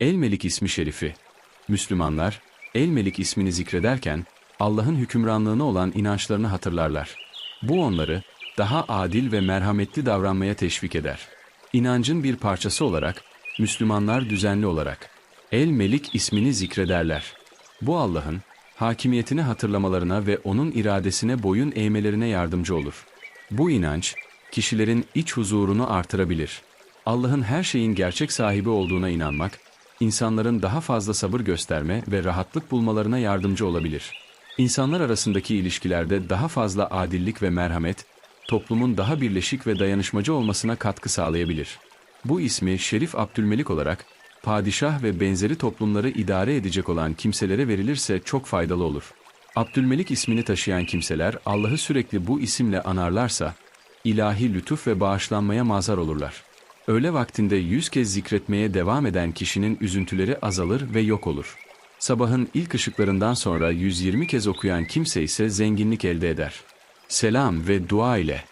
El-Melik ismi şerifi. Müslümanlar, El-Melik ismini zikrederken, Allah'ın hükümranlığına olan inançlarını hatırlarlar. Bu onları, daha adil ve merhametli davranmaya teşvik eder. İnancın bir parçası olarak, Müslümanlar düzenli olarak, El-Melik ismini zikrederler. Bu Allah'ın, hakimiyetini hatırlamalarına ve O'nun iradesine boyun eğmelerine yardımcı olur. Bu inanç, kişilerin iç huzurunu artırabilir. Allah'ın her şeyin gerçek sahibi olduğuna inanmak, insanların daha fazla sabır gösterme ve rahatlık bulmalarına yardımcı olabilir. İnsanlar arasındaki ilişkilerde daha fazla adillik ve merhamet, toplumun daha birleşik ve dayanışmacı olmasına katkı sağlayabilir. Bu ismi Şerif Abdülmelik olarak, padişah ve benzeri toplumları idare edecek olan kimselere verilirse çok faydalı olur. Abdülmelik ismini taşıyan kimseler Allah'ı sürekli bu isimle anarlarsa, ilahi lütuf ve bağışlanmaya mazhar olurlar. Öğle vaktinde yüz kez zikretmeye devam eden kişinin üzüntüleri azalır ve yok olur. Sabahın ilk ışıklarından sonra 120 kez okuyan kimse ise zenginlik elde eder. Selam ve dua ile